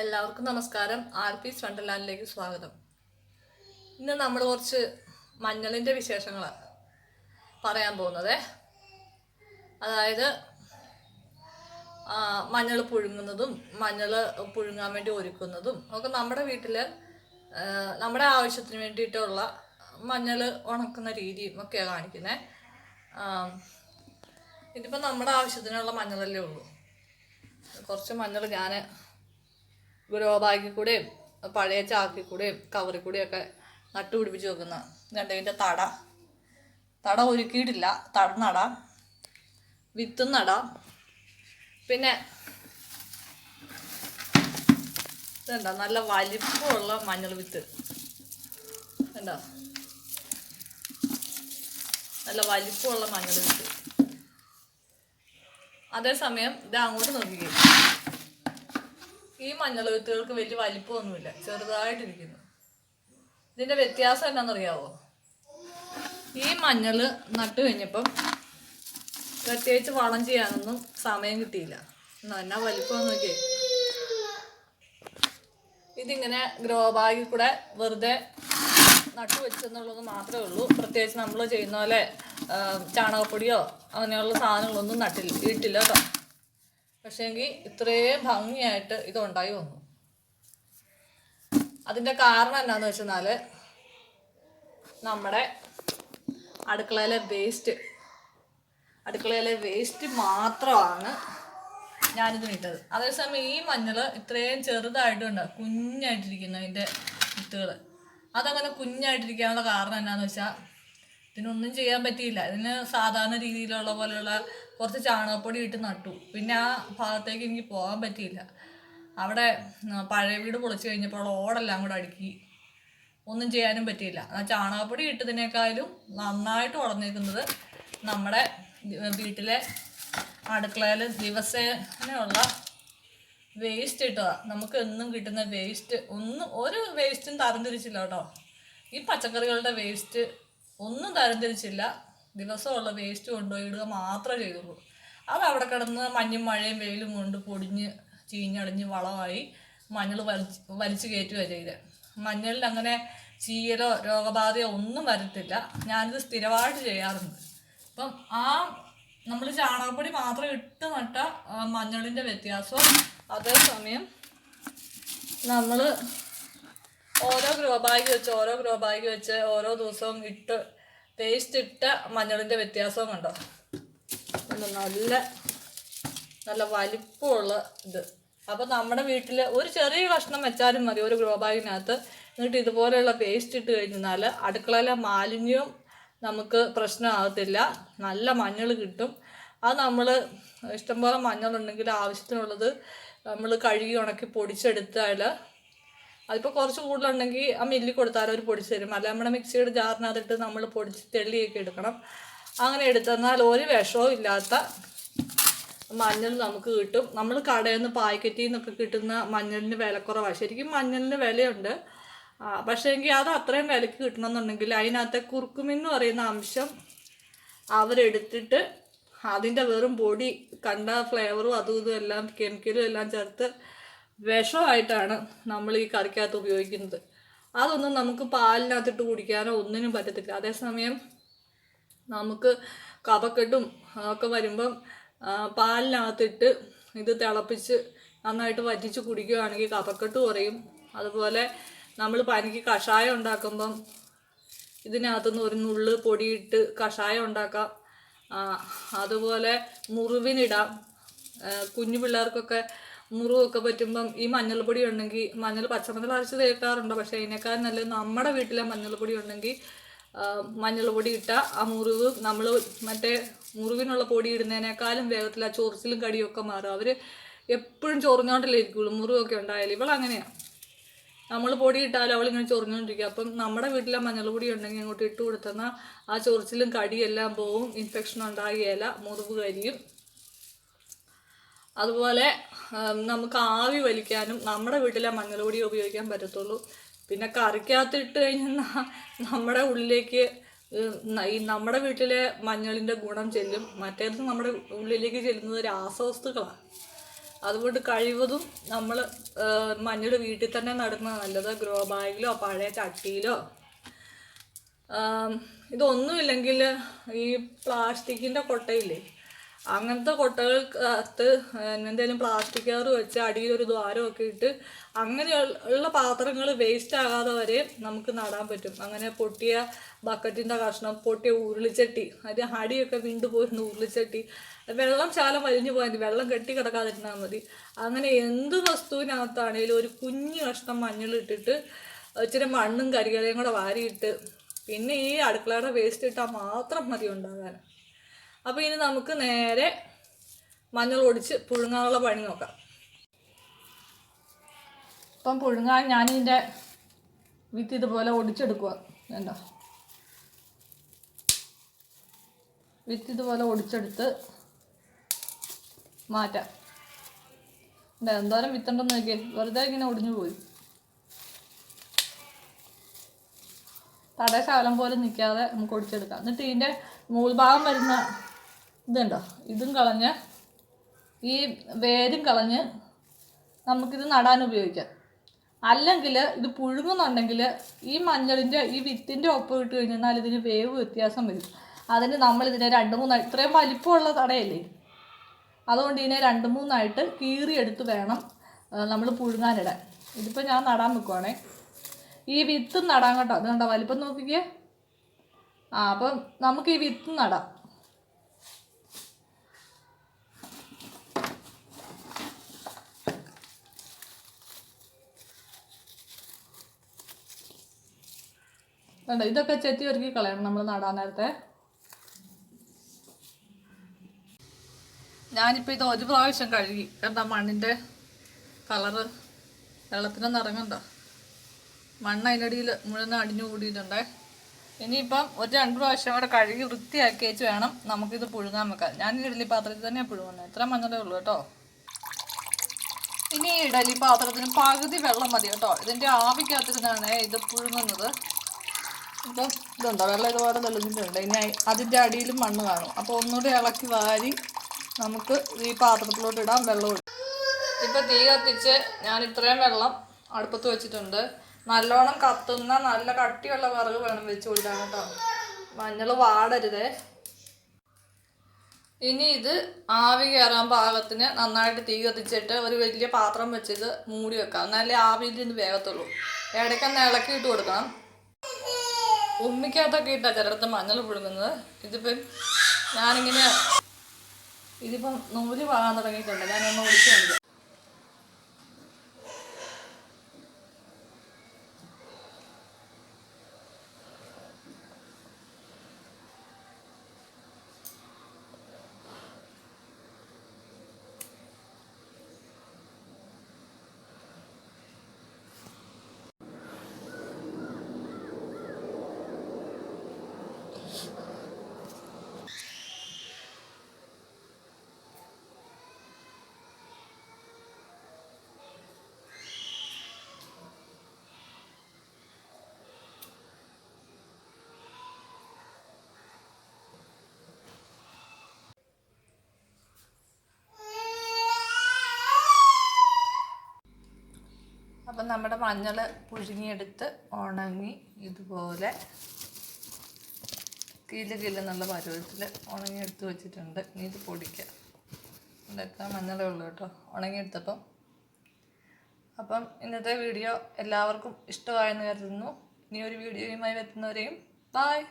എല്ലാവർക്കും നമസ്കാരം. R P വണ്ടർലാൻഡിലേക്ക് സ്വാഗതം. ഇന്ന് നമ്മൾ കുറച്ച് മഞ്ഞളിന്റെ വിശേഷങ്ങൾ പറയാൻ പോകുന്നത്. അതായത് മഞ്ഞൾ പുഴുങ്ങുന്നതും മഞ്ഞൾ പുഴുങ്ങാൻ വേണ്ടി ഒരുക്കുന്നതും ഒക്കെ നമ്മുടെ വീട്ടിൽ നമ്മുടെ ആവശ്യത്തിന് വേണ്ടിയിട്ടുള്ള മഞ്ഞൾ ഉണക്കുന്ന രീതിയും ഒക്കെയാണ് കാണിക്കുന്നത് ഇതിപ്പോൾ നമ്മുടെ ആവശ്യത്തിനുള്ള മഞ്ഞളല്ലേ ഉള്ളൂ. കുറച്ച് മഞ്ഞൾ ഞാൻ ഗ്രോ ബാഗിൽ കൂടെയും പഴയ ചാക്കിൽ കൂടെയും കവറിൽ കൂടെയും ഒക്കെ നട്ടുപിടിപ്പിച്ച് വെക്കുന്ന രണ്ടതിന്റെ തട. തട ഒരുക്കിയിട്ടില്ല. തട നട വിത്തും നട പിന്നെ ഇതെന്താ? നല്ല വലിപ്പമുള്ള മഞ്ഞൾ വിത്ത്. എന്താ നല്ല വലിപ്പമുള്ള മഞ്ഞൾ വിത്ത്. അതേസമയം ഇത് അങ്ങോട്ട് നോക്കിക്കേ. ഈ മഞ്ഞൾ വിത്തുകൾക്ക് വലിയ വലിപ്പമൊന്നുമില്ല. ചെറുതായിട്ടിരിക്കുന്നു. ഇതിന്റെ വ്യത്യാസം എന്താണെന്നറിയാവോ? ഈ മഞ്ഞൾ നട്ടു കഴിഞ്ഞപ്പം പ്രത്യേകിച്ച് വളം ചെയ്യാനൊന്നും സമയം കിട്ടിയില്ല. എന്നാ വലിപ്പം നോക്കിയേ. ഇതിങ്ങനെ ഗ്രോ ബാഗിൽ കൂടെ വെറുതെ നട്ടു വെച്ചെന്നുള്ളത് മാത്രമേ ഉള്ളൂ. പ്രത്യേകിച്ച് നമ്മൾ ചെയ്യുന്ന പോലെ ചാണകപ്പൊടിയോ അങ്ങനെയുള്ള സാധനങ്ങളൊന്നും നട്ടില്ല ഇട്ടില്ല കേട്ടോ. പക്ഷേങ്കിൽ ഇത്രയും ഭംഗിയായിട്ട് ഇത് ഉണ്ടായി വന്നു. അതിന്റെ കാരണം എന്നാന്ന് വെച്ചെന്നാൽ നമ്മുടെ അടുക്കളയിലെ വേസ്റ്റ് അടുക്കളയിലെ വേസ്റ്റ് മാത്രമാണ് ഞാനിതിനിട്ടത് അതേസമയം ഈ മഞ്ഞൾ ഇത്രയും ചെറുതായിട്ടുണ്ട് കുഞ്ഞായിട്ടിരിക്കുന്നു അതിന്റെ വിത്തുകൾ അതങ്ങനെ കുഞ്ഞായിട്ടിരിക്കാനുള്ള കാരണം എന്നാന്ന് വെച്ചാൽ ഇതിനൊന്നും ചെയ്യാൻ പറ്റിയില്ല. ഇതിന് സാധാരണ രീതിയിലുള്ള പോലെയുള്ള കുറച്ച് ചാണകപ്പൊടി ഇട്ട് നട്ടു. പിന്നെ ആ ഭാഗത്തേക്ക് എനിക്ക് പോകാൻ പറ്റിയില്ല. അവിടെ പഴയ വീട് പൊളിച്ചു കഴിഞ്ഞപ്പോൾ ഓടെല്ലാം കൂടെ അടുക്കി. ഒന്നും ചെയ്യാനും പറ്റിയില്ല. ആ ചാണകപ്പൊടി ഇട്ടതിനേക്കാളും നന്നായിട്ട് ഉടഞ്ഞിരിക്കുന്നത് നമ്മുടെ വീട്ടിലെ അടുക്കളയിൽ ദിവസേനയുള്ള വേസ്റ്റ് ഇട്ടതാ. നമുക്ക് എന്നും കിട്ടുന്ന വേസ്റ്റ് ഒന്നും ഒരു വേസ്റ്റും തരംതിരിച്ചില്ല കേട്ടോ. ഈ പച്ചക്കറികളുടെ വേസ്റ്റ് ഒന്നും തരംതിരിച്ചില്ല. ദിവസമുള്ള വേസ്റ്റ് കൊണ്ടുപോയി ഇടുക മാത്രമേ ചെയ്തുള്ളൂ. അത് അവിടെ കിടന്ന് മഞ്ഞും മഴയും വെയിലും കൊണ്ട് പൊടിഞ്ഞ് ചീഞ്ഞടിഞ്ഞ് വളമായി മഞ്ഞൾ വലിച്ച് വലിച്ചു കയറ്റുകയാണ് ചെയ്തത് മഞ്ഞളിൽ അങ്ങനെ ചീയലോ രോഗബാധയോ ഒന്നും വരത്തില്ല. ഞാനിത് സ്ഥിരമായിട്ട് ചെയ്യാറുണ്ട്. അപ്പം ആ നമ്മൾ ചാണകപ്പൊടി മാത്രം ഇട്ട് നട്ട മഞ്ഞളിന്റെ വ്യത്യാസവും അതേസമയം നമ്മൾ ഓരോ ഗ്രോ ബാഗ് വെച്ച് ഓരോ ഗ്രോ ബാഗ് വെച്ച് ഓരോ ദിവസവും ഇട്ട് വേസ്റ്റ് ഇട്ട മഞ്ഞളിന്റെ വ്യത്യാസവും കണ്ടോ? നല്ല നല്ല വലിപ്പമുള്ള ഇത്. അപ്പോൾ നമ്മുടെ വീട്ടിൽ ഒരു ചെറിയ കഷ്ണം വെച്ചാലും മതി ഒരു ഗ്രോ ബാഗിനകത്ത്. എന്നിട്ട് ഇതുപോലെയുള്ള പേസ്റ്റ് ഇട്ട് കഴിഞ്ഞാൽ അടുക്കളയിലെ മാലിന്യവും നമുക്ക് പ്രശ്നമാകത്തില്ല. നല്ല മഞ്ഞൾ കിട്ടും. അത് നമ്മൾ ഇഷ്ടംപോലെ മഞ്ഞളുണ്ടെങ്കിൽ ആവശ്യത്തിനുള്ളത് നമ്മൾ കഴുകി ഉണക്കി പൊടിച്ചെടുത്താൽ അതിപ്പോൾ കുറച്ച് കൂടുതലുണ്ടെങ്കിൽ ആ മില്ലിൽ കൊടുത്താൽ അവർ പൊടിച്ച് തരും. അല്ല നമ്മുടെ മിക്സിയുടെ ജാറിനകത്തിട്ട് നമ്മൾ പൊടിച്ച് തെള്ളിയൊക്കെ എടുക്കണം. അങ്ങനെ എടുത്തെന്നാൽ ഒരു വിഷവും ഇല്ലാത്ത മഞ്ഞൾ നമുക്ക് കിട്ടും. നമ്മൾ കടയിൽ നിന്ന് പാക്കറ്റിൽ നിന്നൊക്കെ കിട്ടുന്ന മഞ്ഞളിന് വിലക്കുറവാണ് ശരിക്കും മഞ്ഞളിന് വിലയുണ്ട്. പക്ഷേ എങ്കിൽ അത് അത്രയും വിലക്ക് കിട്ടണമെന്നുണ്ടെങ്കിൽ അതിനകത്തെ കുറുക്കുമിൻ എന്ന് പറയുന്ന അംശം അവരെടുത്തിട്ട് അതിന്റെ വെറും ബോഡി കണ്ട ഫ്ലേവറും അതും ഇതും എല്ലാം കെമിക്കലും എല്ലാം ചേർത്ത് വിഷമായിട്ടാണ് നമ്മൾ ഈ കറിക്കകത്ത് ഉപയോഗിക്കുന്നത്. അതൊന്നും നമുക്ക് പാലിനകത്തിട്ട് കുടിക്കാനോ ഒന്നിനും പറ്റത്തില്ല. അതേസമയം നമുക്ക് കഫക്കെട്ടും ഒക്കെ വരുമ്പം പാലിനകത്തിട്ട് ഇത് തിളപ്പിച്ച് നന്നായിട്ട് വറ്റിച്ച് കുടിക്കുകയാണെങ്കിൽ കഫക്കെട്ട് കുറയും. അതുപോലെ നമ്മൾ പനിക്ക് കഷായം ഉണ്ടാക്കുമ്പം ഇതിനകത്തുനിന്ന് ഒരു നുള്ള് പൊടിയിട്ട് കഷായം ഉണ്ടാക്കാം. അതുപോലെ മുറിവിനിടാം. കുഞ്ഞു പിള്ളേർക്കൊക്കെ മുറിവൊക്കെ പറ്റുമ്പം ഈ മഞ്ഞൾപ്പൊടി ഉണ്ടെങ്കിൽ മഞ്ഞൾ പച്ചമഞ്ഞൾ അരച്ച് തേക്കാറുണ്ട്. പക്ഷേ അതിനേക്കാൾ നല്ലത് നമ്മുടെ വീട്ടിലെ മഞ്ഞൾപ്പൊടി ഉണ്ടെങ്കിൽ മഞ്ഞൾപ്പൊടി ഇട്ട ആ മുറിവ് നമ്മൾ മറ്റേ മുറിവിനുള്ള പൊടി ഇടുന്നതിനേക്കാളും വേഗത്തിൽ ആ ചൊറിച്ചിലും കടിയൊക്കെ മാറും. അവർ എപ്പോഴും ചൊറിഞ്ഞോണ്ടല്ലേ ഇരിക്കുള്ളൂ മുറിവൊക്കെ ഉണ്ടായാലും. ഇവളങ്ങനെയാണ് നമ്മൾ പൊടി ഇട്ടാലും അവളിങ്ങനെ ചൊറിഞ്ഞുകൊണ്ടിരിക്കുക അപ്പം നമ്മുടെ വീട്ടിലെ മഞ്ഞൾപ്പൊടി ഉണ്ടെങ്കിൽ അങ്ങോട്ട് ഇട്ട് കൊടുത്തെന്നാൽ ആ ചൊറിച്ചിലും കടിയെല്ലാം പോവും. ഇൻഫെക്ഷൻ ഉണ്ടാകുകയില്ല മുറിവ് കരിയും. അതുപോലെ നമുക്ക് ആവി വലിക്കാനും നമ്മുടെ വീട്ടിലെ മഞ്ഞൾപൊടി ഉപയോഗിക്കാൻ പറ്റത്തുള്ളൂ. പിന്നെ കറിക്കകത്തിട്ട് കഴിഞ്ഞാൽ നമ്മുടെ ഉള്ളിലേക്ക് ഈ നമ്മുടെ വീട്ടിലെ മഞ്ഞളിന്റെ ഗുണം ചെല്ലും. മറ്റേത് നമ്മുടെ ഉള്ളിലേക്ക് ചെല്ലുന്നത് രാസവസ്തുക്കളാണ് അതുകൊണ്ട് കഴിവതും നമ്മൾ മഞ്ഞൾ വീട്ടിൽ തന്നെ നടുന്നത് നല്ലത് ഗ്രോ ബാഗിലോ പഴയ ചട്ടിയിലോ. ഇതൊന്നുമില്ലെങ്കിൽ ഈ പ്ലാസ്റ്റിക്കിന്റെ കൊട്ടയില്ലേ? അങ്ങനത്തെ കൊട്ടകൾക്കകത്ത് എന്തെങ്കിലും പ്ലാസ്റ്റിക് കയർ വെച്ച് അടിയിൽ ഒരു ദ്വാരമൊക്കെ ഇട്ട് അങ്ങനെയുള്ള പാത്രങ്ങൾ വേസ്റ്റ് ആകാതെ വരെ നമുക്ക് നടാൻ പറ്റും. അങ്ങനെ പൊട്ടിയ ബക്കറ്റിന്റെ കഷ്ണം പൊട്ടിയ ഉരുളിച്ചട്ടി അതിന്റെ അടിയൊക്കെ വിണ്ടു പോയിരുന്ന ഉരുളിച്ചട്ടി വെള്ളം ശാലം വലിഞ്ഞു പോയാൽ വെള്ളം കെട്ടി കിടക്കാതിരുന്നാൽ മതി. അങ്ങനെ എന്ത് വസ്തുവിനകത്താണേലും ഒരു കുഞ്ഞു കഷ്ണം മഞ്ഞളിട്ടിട്ട് ഇച്ചിരി മണ്ണും കരികളയും കൂടെ വാരിയിട്ട് പിന്നെ ഈ അടുക്കളയുടെ വേസ്റ്റ് ഇട്ടാൽ മാത്രം മതി ഉണ്ടാകാൻ. അപ്പോൾ ഇനി നമുക്ക് നേരെ മഞ്ഞൾ ഒടിച്ച് പുഴുങ്ങാനുള്ള പണി നോക്കാം. ഇപ്പം പുഴുങ്ങാൻ ഞാനിതിന്റെ വിത്ത് ഇതുപോലെ ഒടിച്ചെടുക്കുക വേണ്ട വിത്ത് ഇതുപോലെ ഒടിച്ചെടുത്ത് മാറ്റാം. എന്തോരം വിത്തുണ്ടെന്ന് നോക്കിയേ. വെറുതെ ഇങ്ങനെ ഒടിഞ്ഞു പോയി. തടശാലം പോലെ നിൽക്കാതെ നമുക്ക് ഒടിച്ചെടുക്കാം. എന്നിട്ട് ഇതിന്റെ മൂൾഭാഗം വരുന്ന ഇതുണ്ടോ? ഇതും കളഞ്ഞ് ഈ വേരും കളഞ്ഞ് നമുക്കിത് നടാൻ ഉപയോഗിക്കാം. അല്ലെങ്കിൽ ഇത് പുഴുങ്ങുന്നുണ്ടെങ്കിൽ ഈ മഞ്ഞളിന്റെ ഈ വിത്തിന്റെ ഒപ്പം ഇട്ട് കഴിഞ്ഞാൽ ഇതിന് വേവ് വ്യത്യാസം വരും. അതിന് നമ്മൾ ഇതിനെ രണ്ട് മൂന്ന് ഇത്രയും വലിപ്പമുള്ള തടയല്ലേ? അതുകൊണ്ട് ഇതിനെ രണ്ട് മൂന്നായിട്ട് കീറിയെടുത്ത് വേണം നമ്മൾ പുഴുങ്ങാനിടാൻ. ഇതിപ്പോൾ ഞാൻ നടാൻ വെക്കുവാണേ ഈ വിത്ത് നടാൻ കേട്ടോ. അത് കണ്ടോ വലിപ്പം നോക്കിക്കേ? ആ അപ്പം നമുക്ക് ഈ വിത്ത് നടാം. വേണ്ട ഇതൊക്കെ ചെത്തി ഒരുക്കി കളയണം നമ്മൾ നടാൻ നേരത്തെ. ഞാനിപ്പോൾ ഇത് ഒരു പ്രാവശ്യം കഴുകി. കാരണം മണ്ണിന്റെ കളറ് വെള്ളത്തിനൊന്നും ഇറങ്ങണ്ട. മണ്ണ് അതിനടിയിൽ മുഴുവൻ അടിഞ്ഞു കൂടിയിട്ടുണ്ടേ. ഇനിയിപ്പം ഒരു രണ്ട് പ്രാവശ്യം കൂടെ കഴുകി വൃത്തിയാക്കി വെച്ച് വേണം നമുക്കിത് പുഴുങ്ങാൻ വെക്കാൻ. ഞാൻ ഇഡലി പാത്രത്തിൽ തന്നെ പുഴുങ്ങുന്നത് ഇത്ര മഞ്ഞളേ ഉള്ളൂ കേട്ടോ. ഇനി ഇഡലി പാത്രത്തിന് പകുതി വെള്ളം മതി കേട്ടോ. ഇതിന്റെ ആവിക്കകത്തിരുന്നാണ് ഇത് പുഴുങ്ങുന്നത്. ഇതുണ്ടോ? വെള്ളം ഇതുപോലെ തെളിഞ്ഞിട്ടുണ്ട്. ഇനി അതിന്റെ അടിയിലും മണ്ണ് കാണും. അപ്പോൾ ഒന്നുകൂടി ഇളക്കി വാരി നമുക്ക് ഈ പാത്രത്തിലോട്ട് ഇടാം വെള്ളം ഇടും ഇപ്പം തീ കത്തിച്ച് ഞാൻ ഇത്രയും വെള്ളം അടുപ്പത്ത് വെച്ചിട്ടുണ്ട്. നല്ലോണം കത്തുന്ന നല്ല കട്ടിയുള്ള വിറക് വേണം വെച്ച് കൊടുക്കാൻ കേട്ടോ. മഞ്ഞൾ വാടരുതേ. ഇനി ഇത് ആവി കയറാൻ പാകത്തിന് നന്നായിട്ട് തീ കത്തിച്ചിട്ട് ഒരു വലിയ പാത്രം വെച്ചിട്ട് മൂടി വെക്കാം. എന്നാലേ ആവിയിൽ നിന്ന് വേഗത്തുള്ളൂ ഇടയ്ക്കൊന്ന് ഇളക്കിയിട്ട് കൊടുക്കണം. ഉമ്മിക്കകത്തൊക്കെ ഇട്ടാ ചിലടത്ത് മഞ്ഞൾ പുഴുങ്ങുന്നത്. ഇതിപ്പം ഞാനിങ്ങനെ ഇതിപ്പം നൂൽ വാങ്ങാൻ തുടങ്ങിയിട്ടുണ്ട്. ഞാനൊന്ന് ഒടിച്ചു അപ്പം നമ്മുടെ മഞ്ഞൾ പുഴുങ്ങിയെടുത്ത് ഉണങ്ങി ഇതുപോലെ കീൽ കീൽ എന്നുള്ള പരുവത്തിൽ ഉണങ്ങിയെടുത്ത് വെച്ചിട്ടുണ്ട്. ഇനി ഇത് പൊടിക്കുക ഇതൊക്കെ മഞ്ഞളേ ഉള്ളൂ കേട്ടോ. ഉണങ്ങിയെടുത്തപ്പം. അപ്പം ഇന്നത്തെ വീഡിയോ എല്ലാവർക്കും ഇഷ്ടമായെന്ന് കരുതുന്നു. ഇനി ഒരു വീഡിയോയുമായി എത്തുന്നവരെയും ബായ്